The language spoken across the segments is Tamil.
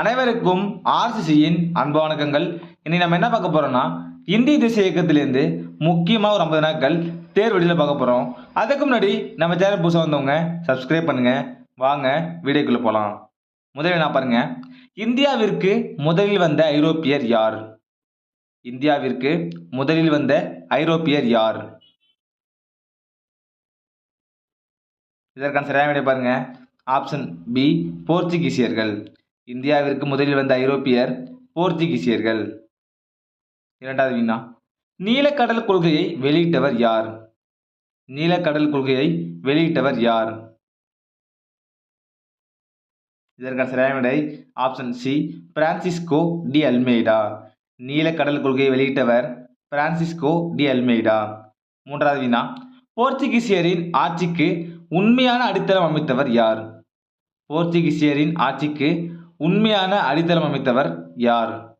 அனைவருக்கும் ஆர்சிசியின் அன்பு வணக்கங்கள். இனி நம்ம என்ன பார்க்க போறோம்னா இந்திய தேசிய இயக்கத்திலேருந்து முக்கியமாக ஒரு ஐம்பது நாட்கள் தேர் வெளியில் பார்க்க போகிறோம் அதுக்கு முன்னாடி நம்ம சேனல் புதுசாக வந்தவங்க சப்ஸ்கிரைப் பண்ணுங்க. வாங்க வீடியோக்குள்ளே போகலாம் முதலில் நான் பாருங்க. இந்தியாவிற்கு முதலில் வந்த ஐரோப்பியர் யார்? இந்தியாவிற்கு முதலில் வந்த ஐரோப்பியர் யார்? இதற்கான சரியான விடை பாருங்க. ஆப்ஷன் பி போர்ச்சுகீசியர்கள். இந்தியாவிற்கு முதலில் வந்த ஐரோப்பியர் போர்ச்சுகீசியர்கள் இரண்டாவது வினா நீலக்கடல் கொள்கையை வெளியிட்டவர் யார்? நீலக்கடல் கொள்கையை வெளியிட்டவர் யார்? இதற்கான சரியான விடை option C Francisco de Almeida நீலக்கடல் கொள்கையை வெளியிட்டவர் பிரான்சிஸ்கோ டி அல்மெய்டா மூன்றாவது வினா போர்ச்சுகீசியரின் ஆட்சிக்கு உண்மையான அடித்தளம் அமைத்தவர் யார்? போர்ச்சுகீசியரின் ஆட்சிக்கு உண்மையான அடித்தளம் அமைத்தவர் யார்?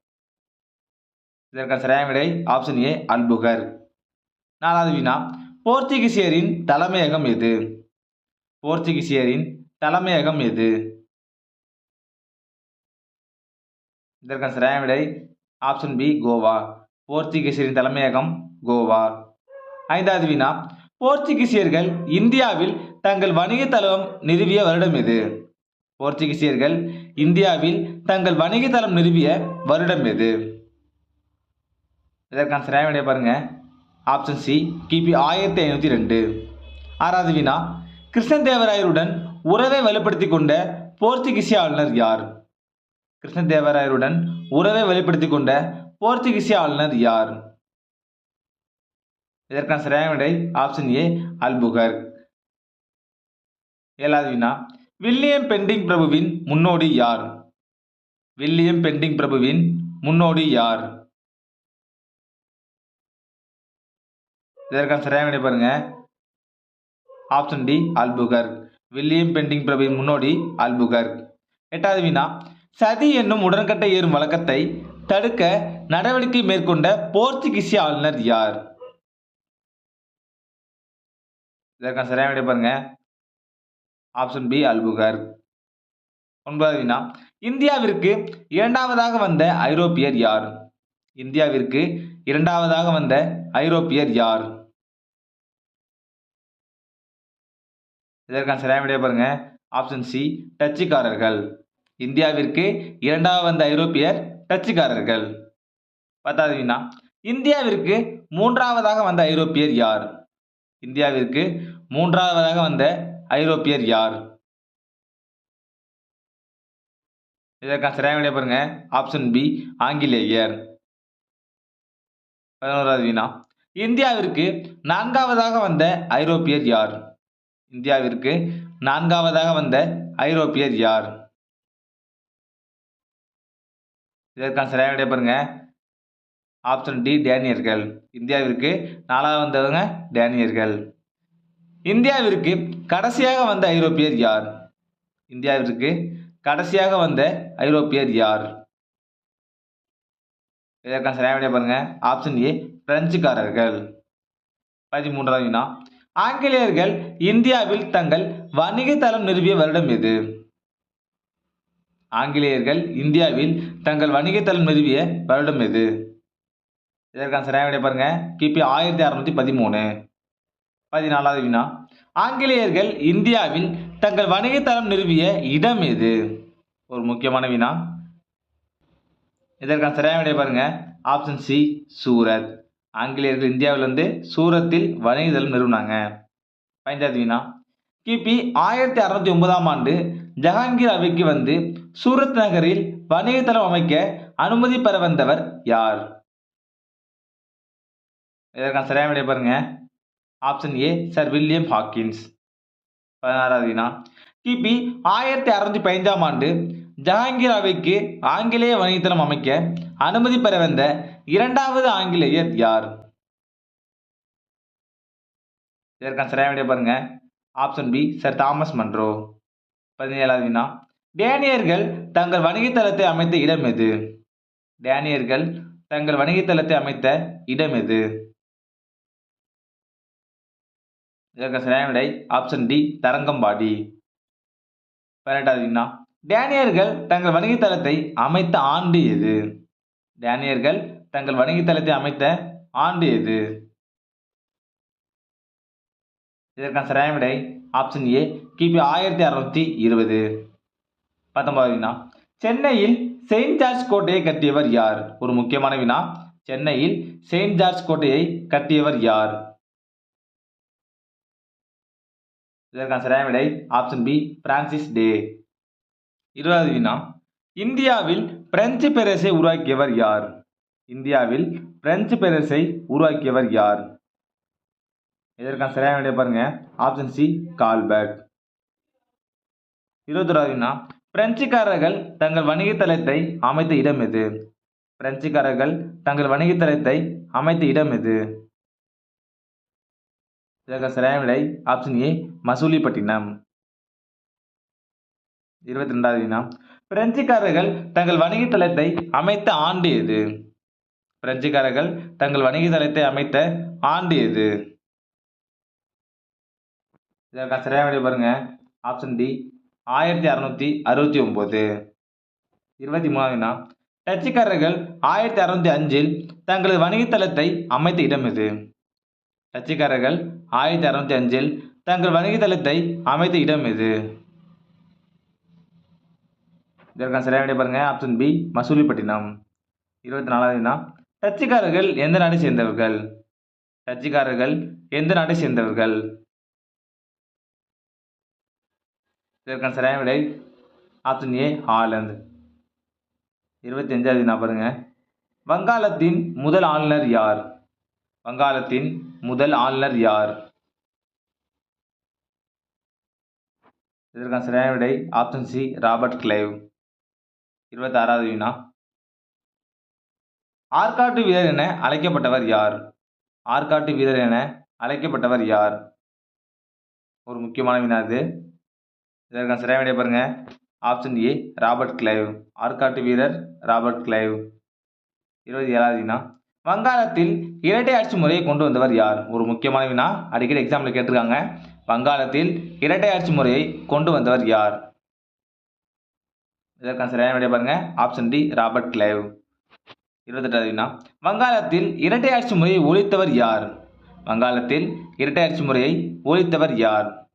இதற்கான சரியான விடை ஆப்ஷன் ஏ அல்புகர். நாலாவது வினா போர்ச்சுகீசியரின் தலைமையகம் எது? போர்ச்சுகீசியரின் தலைமையகம் எது? இதற்கான சரியான விடை ஆப்ஷன் பி கோவா. போர்ச்சுகீசியரின் தலைமையகம் கோவா. ஐந்தாவது வினா போர்ச்சுகீசியர்கள் இந்தியாவில் தங்கள் வணிக தளம் நிறுவிய வருடம் எது? போர்ச்சுகீசியர்கள் இந்தியாவில் தங்கள் வணிக தளம் நிறுவிய வருடம் எது? இதற்கான சரியான விடையை பாருங்க. ஆப்ஷன் சி கிபி ஆயிரத்தி ஐநூற்றி ரெண்டு. ஆறாவது வினா கிருஷ்ணதேவராயருடன் உறவை வலுப்படுத்தி கொண்ட போர்ச்சுகீசிய ஆளுநர் யார்? கிருஷ்ணதேவராயருடன் உறவை வெளிப்படுத்தி கொண்ட போர்ச்சுகீசிய ஆளுநர் யார்? இதற்கான சரியான விடை ஆப்ஷன் ஏ அல்புகர். ஏழாவது வினா வில்லியம் பெண்டிங் பிரபுவின் முன்னோடி யார்? வில்லியம் பெண்டிங் பிரபுவின் முன்னோடி யார்? இதற்கான சரியான விடை பாருங்க. Option D Albuquerque William Bentinck பிரபுவின் முன்னோடி அல்புகர் எட்டாவது வினா சதி என்னும் உடன்கட்டை ஏறும் வழக்கத்தை தடுக்க நடவடிக்கை மேற்கொண்ட போர்ச்சுகீசிய ஆளுநர் யார்? இதற்கான சரியான விடை பாருங்க. ஆப்ஷன் பி அல்புகர் ஒன்பதாவது வினா. இந்தியாவிற்கு இரண்டாவதாக வந்த ஐரோப்பியர் யார்? இந்தியாவிற்கு இரண்டாவதாக வந்த ஐரோப்பியர் யார்? இதற்கான சரியான விடை பாருங்க. ஆப்ஷன் சி டச்சுக்காரர்கள். இந்தியாவிற்கு இரண்டாவது வந்த ஐரோப்பியர் டச்சுக்காரர்கள். பத்தாவது வினா. இந்தியாவிற்கு மூன்றாவதாக வந்த ஐரோப்பியர் யார்? இந்தியாவிற்கு மூன்றாவதாக வந்த ஐரோப்பியர் யார்? இதற்கான சரியான விடை பாருங்க. ஆப்ஷன் பி ஆங்கிலேயர். பதினோராவது வினா இந்தியாவிற்கு நான்காவதாக வந்த ஐரோப்பியர் யார்? இந்தியாவிற்கு நான்காவதாக வந்த ஐரோப்பியர் யார்? இதற்கான சரியான விடை பாருங்க. ஆப்ஷன் டி டேனியர்கள். இந்தியாவிற்கு நாலாவது வந்தவங்க டேனியர்கள். இந்தியாவிற்கு கடைசியாக வந்த ஐரோப்பியர் யார்? இந்தியாவிற்கு கடைசியாக வந்த ஐரோப்பியர் யார்? இதற்கான சரியான விடை பாருங்க. ஆப்ஷன் ஏ பிரெஞ்சுக்காரர்கள். பதிமூன்றாவது வினா. ஆங்கிலேயர்கள் இந்தியாவில் தங்கள் வணிக தளம் நிறுவிய வருடம் எது? ஆங்கிலேயர்கள் இந்தியாவில் தங்கள் வணிக தளம் நிறுவிய வருடம் எது? இதற்கான சரியான விடை பாருங்க. கிபி ஆயிரத்தி அறுநூத்தி பதிமூணு. பதினாலாவது வினா. ஆங்கிலேயர்கள் இந்தியாவில் தங்கள் வணிக நிறுவிய இடம் எது? ஒரு முக்கியமான வினா. இதற்கான சரியான விடைய பாருங்க. Option C Surat. ஆங்கிலேயர்கள் இந்தியாவிலிருந்து சூரத்தில் வணிக தளம் நிறுவினாங்க. பதினைந்தாவது வினா. கிபி ஆயிரத்தி அறுநூத்தி ஒன்பதாம் ஆண்டு ஜஹாங்கீர் அவைக்கு வந்து சூரத் நகரில் வணிக தளம் அமைக்க அனுமதி பெற வந்தவர் யார்? இதற்கான சரியான விடைய பாருங்க. Option A Sir William Hawkins பதினாறாவது வினா. கிபி ஆயிரத்தி அறுநூத்தி பதினஞ்சாம் ஆண்டு ஜஹாங்கீர் அவைக்கு ஆங்கிலேய வணிகத்தளம் அமைக்க அனுமதி பெற வந்த இரண்டாவது ஆங்கிலேயர் யார்? இதற்கான சரியான விடை பாருங்க. Option B Sir Thomas Munro பதினேழாவது வினா. டேனியர்கள் தங்கள் வணிகத்தளத்தை அமைத்த இடம் எது? டேனியர்கள் தங்கள் வணிகத்தளத்தை அமைத்த இடம் எது? இதற்கு சரியான விடை ஆப்ஷன் டி தரங்கம்பாடி. பதினெட்டாவது டேனியர்கள் தங்கள் வணிகத் தளத்தை அமைத்த ஆண்டு எது? டேனியர்கள் தங்கள் வணிகத்தளத்தை அமைத்த ஆண்டு எது? இதற்கான சரியான விடை ஆப்ஷன் ஏ கிபி ஆயிரத்தி அறுநூத்தி இருபது. பத்தொன்பதாவது வினா. சென்னையில் செயின்ட் ஜார்ஜ் கோட்டையை கட்டியவர் யார்? ஒரு முக்கியமான வினா. சென்னையில் செயின்ட் ஜார்ஜ் கோட்டையை கட்டியவர் யார்? இதற்கான சரியான விடை ஆப்ஷன் பி பிரான்சிஸ் டே இருபதாவது வினா. இந்தியாவில் பிரெஞ்சு பேரரசை உருவாக்கியவர் யார்? இந்தியாவில் பிரெஞ்சு பேரரசை உருவாக்கியவர் யார்? இதற்கான சரியான விடை பாருங்க. ஆப்ஷன் சி கால்பர்ட் இருபத்தொராவது பிரெஞ்சுக்காரர்கள் தங்கள் வணிக தளத்தை அமைத்த இடம் எது? பிரெஞ்சுக்காரர்கள் தங்கள் வணிக தளத்தை அமைத்த இடம் எது? இதற்கு சரியான விடை ஆப்ஷன் ஏ மசூலிப்பட்டினம். இருபத்தி ரெண்டாவது வினா பிரெஞ்சுக்காரர்கள் தங்கள் வணிக தளத்தை அமைத்த ஆண்டு எது? பிரெஞ்சுக்காரர்கள் தங்கள் வணிக தளத்தை அமைத்த ஆண்டு எது? இதற்கான சரியான விடை பாருங்க. ஆப்ஷன் டி ஆயிரத்தி அறநூற்றி அறுபத்தி ஒம்பது இருபத்தி மூணாவது வினா டச்சுக்காரர்கள் ஆயிரத்தி அறுநூத்தி அஞ்சில் தங்களது வணிகத் தளத்தை அமைத்த இடம் எது? டச்சுக்காரர்கள் ஆயிரத்தி அறுநூத்தி அஞ்சில் தங்கள் வணிகத்தளத்தை அமைத்த இடம் எது இதற்கான சரியான விடை பாருங்க. Option B Masulipatnam. இருபத்தி நாலாவது வினா டச்சுக்காரர்கள் எந்த நாட்டை சேர்ந்தவர்கள்? டச்சுக்காரர்கள் எந்த நாட்டை சேர்ந்தவர்கள்? இதற்கான சரியான விடை ஆப்ஷன் ஏ ஹாலந்து. இருபத்தி அஞ்சாவது வினா பாருங்க. வங்காளத்தின் முதல் ஆளுநர் யார்? வங்காளத்தின் முதல் ஆளுநர் யார்? இதற்கான சரியான விடை ஆப்ஷன் சி. Robert Clive. இருபத்தி ஆறாவது வினா ஆற்காட்டு வீரர் என அழைக்கப்பட்டவர் யார்? ஆற்காட்டு வீரர் என அழைக்கப்பட்டவர் யார்? ஒரு முக்கியமான வினா இது. இதற்கான சரியான விடை பாருங்க. Option A Robert Clive. ஆற்காட்டு வீரர் ராபர்ட் கிளைவ். இருபத்தி ஏழாவது வினா வங்காளத்தில் இரட்டை ஆட்சி முறையை கொண்டு வந்தவர் யார்? ஒரு முக்கியமான வினா அடிக்கடி எக்ஸாம்பிள் கேட்டிருக்காங்க. வங்காளத்தில் இரட்டை ஆட்சி முறையை கொண்டு வந்தவர் யார்? இதற்கான சரியான விடைய பாருங்க. ஆப்ஷன் டி ராபர்ட் கிளைவ் இருபத்தெட்டாவது வினா. வங்காளத்தில் இரட்டை ஆட்சி முறையை ஒழித்தவர் யார்? வங்காளத்தில் இரட்டை ஆட்சி முறையை ஒழித்தவர் யார்?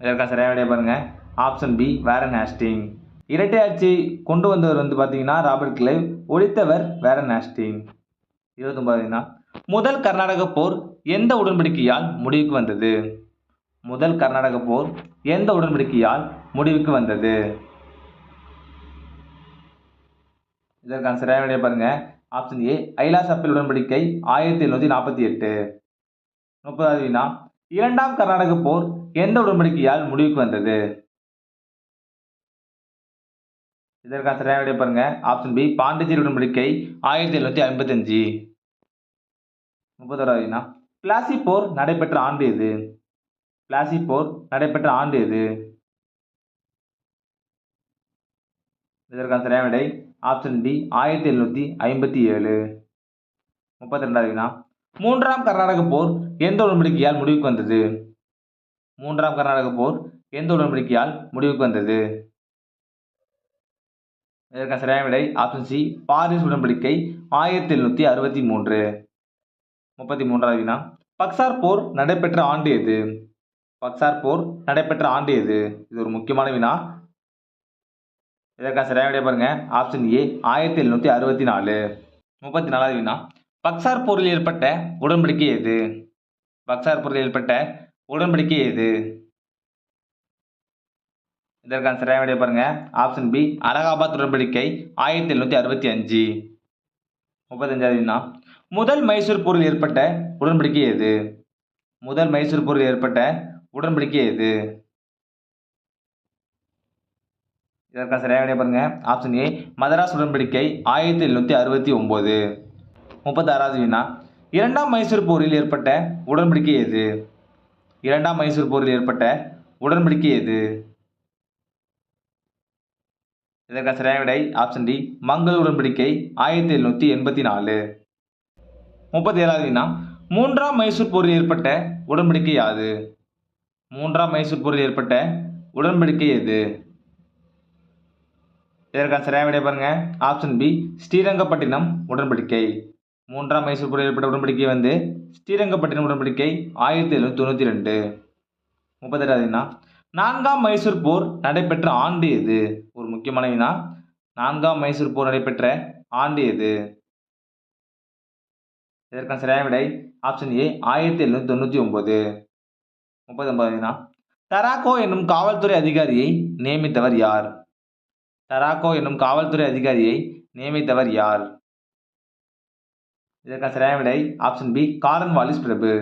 இதற்கான சரியான விடைய பாருங்க. ஆப்ஷன் பி வேரன் ஹேஸ்டிங் இரட்டை கொண்டு வந்தவர் வந்து பார்த்தீங்கன்னா ராபர்ட் கிளைவ் ஒழித்தவர் வேற நாஸ்டின் இருபத்தி இருபத்தொன்பதுனா முதல் கர்நாடக போர் எந்த உடன்படிக்கையால் முடிவுக்கு வந்தது? முதல் கர்நாடக போர் எந்த உடன்படிக்கையால் முடிவுக்கு வந்தது? இதற்கான சரியான விடைய பாருங்க. ஆப்ஷன் ஏ ஐலாஸ் அப்பீல் உடன்படிக்கை ஆயிரத்தி எழுநூற்றி நாற்பத்தி எட்டு. முப்பதாவது வினா இரண்டாம் கர்நாடக போர் எந்த உடன்படிக்கையால் முடிவுக்கு வந்தது? இதற்கான சரியான விடை பாருங்க. ஆப்ஷன் பி பாண்டிச்சேரி உடன்படிக்கை ஆயிரத்தி எழுநூத்தி ஐம்பத்தஞ்சு. முப்பத்தோராவது வினா பிளாசி போர் நடைபெற்ற ஆண்டு எது? பிளாசி போர் நடைபெற்ற ஆண்டு எது? இதற்கான சரியான விடை ஆப்ஷன் டி ஆயிரத்தி எழுநூத்தி ஐம்பத்தி ஏழு முப்பத்தி ரெண்டாவது வினா மூன்றாம் கர்நாடக போர் எந்த உடன்படிக்கையால் முடிவுக்கு வந்தது? மூன்றாம் கர்நாடக போர் எந்த உடன்படிக்கையால் முடிவுக்கு வந்தது? இதற்கான சரியான விடை ஆப்ஷன் சி பாரிஸ் உடன்படிக்கை ஆயிரத்தி எழுநூற்றி அறுபத்தி மூன்று. முப்பத்தி மூன்றாவது வினா. பக்சார் போர் நடைபெற்ற ஆண்டு எது? பக்சார் போர் நடைபெற்ற ஆண்டு எது? இது ஒரு முக்கியமான வினா. இதற்கான சரியான விடை பாருங்க. ஆப்ஷன் ஏ ஆயிரத்தி எழுநூற்றி அறுபத்தி நாலு. முப்பத்தி நாலாவது வினா. பக்சார் போரில் ஏற்பட்ட உடன்படிக்கை எது? பக்சார் போரில் ஏற்பட்ட உடன்படிக்கை எது? இதற்கான சரியான விடைய பாருங்க. ஆப்ஷன் பி அலகாபாத் உடன்படிக்கை ஆயிரத்தி எழுநூற்றி அறுபத்தி அஞ்சு. முப்பத்தஞ்சாவதுனா முதல் மைசூர் போரில் ஏற்பட்ட உடன்படிக்கை எது? முதல் மைசூர் போரில் ஏற்பட்ட உடன்படிக்கை எது? இதற்கான சரியான விடைய பாருங்க. ஆப்ஷன் ஏ மதராஸ் உடன்படிக்கை ஆயிரத்தி எழுநூற்றி அறுபத்தி ஒம்பது. முப்பத்தாறாவது வினா இரண்டாம் மைசூர் போரில் ஏற்பட்ட உடன்படிக்கை எது? இரண்டாம் மைசூர் போரில் ஏற்பட்ட உடன்படிக்கை எது? இதற்கான சரியான விடை ஆப்ஷன் டி மங்கள் உடன்படிக்கை ஆயிரத்தி எழுநூற்றி எண்பத்தி நாலு. முப்பத்தி ஏழாவது வினா மூன்றாம் மைசூர் போரில் ஏற்பட்ட உடன்படிக்கை யாது? மூன்றாம் மைசூர் போரில் ஏற்பட்ட உடன்படிக்கை எது? இதற்கான சரியான விடை பாருங்க ஆப்ஷன் பி ஸ்ரீரங்கப்பட்டினம் உடன்படிக்கை. மூன்றாம் மைசூர் போரில் ஏற்பட்ட உடன்படிக்கை வந்து ஸ்ரீரங்கப்பட்டினம் உடன்படிக்கை ஆயிரத்தி எழுநூற்றி தொண்ணூற்றி ரெண்டு. முப்பத்தெட்டாவதுனா நான்காம் மைசூர் போர் நடைபெற்ற ஆண்டு எது? முக்கியமான வினா நான்காம் மைசூர் போர் நடைபெற்ற ஆண்டு எது? இதற்கான சரியான விடை ஆப்ஷன் ஏ ஆயிரத்தி எழுநூற்றி தொண்ணூற்றி ஒம்பது முப்பத்தொன்பதுனா தராக்கோ என்னும் காவல்துறை அதிகாரியை நியமித்தவர் யார்? தராக்கோ என்னும் காவல்துறை அதிகாரியை நியமித்தவர் யார்? இதற்கான சரியான விடை ஆப்ஷன் பி காரன் வாலிஸ் பிரபு.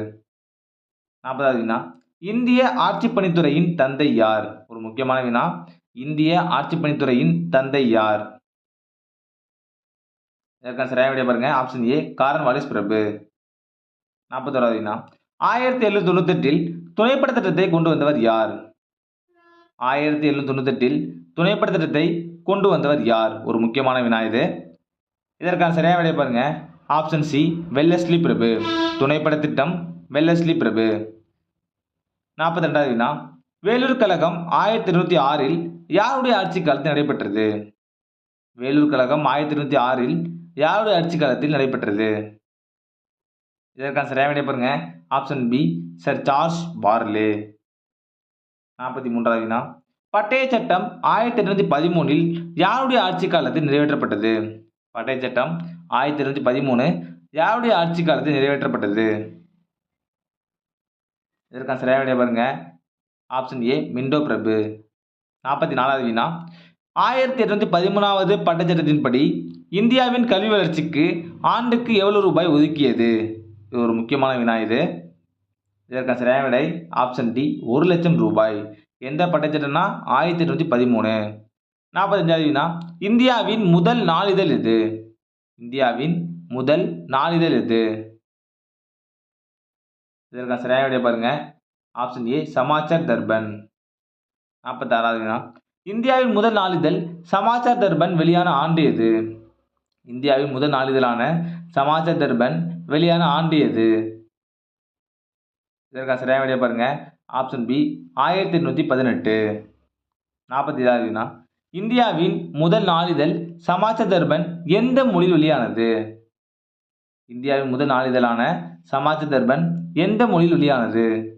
நாற்பதாவது வினா இந்திய ஆட்சிப்பணித்துறையின் தந்தை யார்? ஒரு முக்கியமான வினா இந்திய ஆட்சிப்பணித்துறையின் தந்தை யார்? இதற்கான சரியான விடைய பாருங்க. ஆப்ஷன் ஏ காரன் வாலிஸ் பிரபு நாற்பத்தோராவது வினா ஆயிரத்தி எழுநூத்தி தொண்ணூத்தெட்டில் துணைப்பட திட்டத்தை கொண்டு வந்தவர் யார்? ஆயிரத்தி எழுநூத்தி தொண்ணூத்தெட்டில் துணைப்பட திட்டத்தை கொண்டு வந்தவர் யார்? ஒரு முக்கியமான வினா இது. இதற்கான சரியான விடைய பாருங்க. ஆப்ஷன் சி வெல்லஸ்லி பிரபு துணைப்பட திட்டம் வெல்லஸ்லி பிரபு நாற்பத்தி ரெண்டாவது வினா வேலூர் கழகம் ஆயிரத்தி இருநூத்தி ஆறில் யாருடைய ஆட்சி காலத்தில் நடைபெற்றது? வேலூர் கழகம் ஆயிரத்தி இருநூத்தி ஆறில் யாருடைய ஆட்சி காலத்தில் நடைபெற்றது? இதற்கான சரியாக விடை பாருங்க. Option B Sir George Barlow நாற்பத்தி மூன்றாவது வினா பட்டய சட்டம் ஆயிரத்தி எட்நூத்தி பதிமூணில் யாருடைய ஆட்சி காலத்தில் நிறைவேற்றப்பட்டது? பட்டய சட்டம் ஆயிரத்தி எட்நூத்தி பதிமூணு யாருடைய ஆட்சி காலத்தில் நிறைவேற்றப்பட்டது? இதற்கான சரியான விடை பாருங்க. ஆப்ஷன் ஏ மிண்டோ பிரபு நாற்பத்தி நாலாவது வினா ஆயிரத்தி எட்நூத்தி பதிமூணாவது பட்டச்சட்டத்தின்படி இந்தியாவின் கல்வி வளர்ச்சிக்கு ஆண்டுக்கு எவ்வளவு ரூபாய் ஒதுக்கியது? இது ஒரு முக்கியமான வினா இது. இதற்கான சரியான விடை ஆப்ஷன் டி ஒரு லட்சம் ரூபாய். எந்த பட்டச்சட்டம்னா? ஆயிரத்தி எட்நூத்தி பதிமூணு. நாற்பத்தஞ்சாவது வினா இந்தியாவின் முதல் நாளிதழ் எது? இந்தியாவின் முதல் நாளிதழ் எது? இதற்கான சரியான விடை பாருங்க. Option A Samachar Darpan. நாற்பத்தாறாவது வினா. இந்தியாவின் முதல் நாளிதழ் சமாச்சார் தர்பன் வெளியான ஆண்டு எது? இந்தியாவின் முதல் நாளிதழான சமாச்சார் தர்பன் வெளியான ஆண்டு எது? இதற்கான சரியான விடையை பாருங்க. ஆப்ஷன் பி ஆயிரத்தி எட்நூற்றி பதினெட்டு. நாற்பத்தி ஏழாவது வினா. இந்தியாவின் முதல் நாளிதழ் சமாச்சார் தர்பன் எந்த மொழியில் வெளியானது? இந்தியாவின் முதல் நாளிதழான சமாச்சார் தர்பன் எந்த மொழியில் வெளியானது?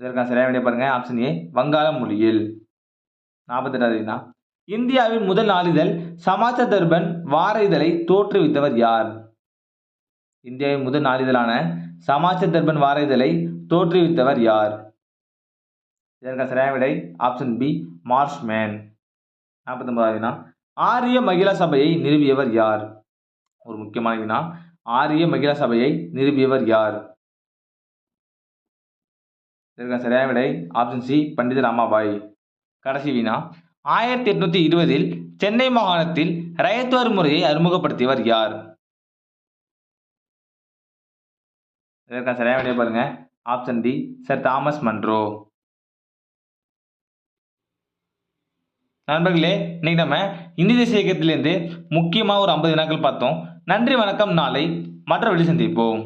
இதற்கான சரியான விடை பாருங்க. ஆப்ஷன் ஏ வங்காள மொழியில். நாற்பத்தெட்டாவது வினா இந்தியாவின் முதல் நாளிதழ் சமாச்ச தர்பன் வார இதழை தோற்றுவித்தவர் யார்? இந்தியாவின் முதல் நாளிதழான சமாச்ச தர்பன் வார இதழை தோற்றுவித்தவர் யார்? இதற்கான சரியான விடை ஆப்ஷன் பி மார்ஷ்மேன் நாற்பத்தொன்பதாவது வினா ஆரிய மகிழா சபையை நிறுவியவர் யார்? ஒரு முக்கியமான வினா ஆரிய மகிழா சபையை நிறுவியவர் யார்? இதற்கான சரியான விடை. ஆப்ஷன் சி பண்டித ராமாபாய் கடைசி வினா ஆயிரத்தி எட்நூத்தி இருபதில் சென்னை மாகாணத்தில் ரயத்வார் முறையை அறிமுகப்படுத்தியவர் யார்? இதற்கான சரியான விடை பாருங்க. Option D Sir Thomas Munro நண்பர்களே இன்னைக்கு நம்ம இந்தி தேசிய இயக்கத்திலேருந்து முக்கியமாக ஒரு ஐம்பது வினாக்கள் பார்த்தோம். நன்றி வணக்கம். நாளை மற்ற வழி சந்திப்போம்.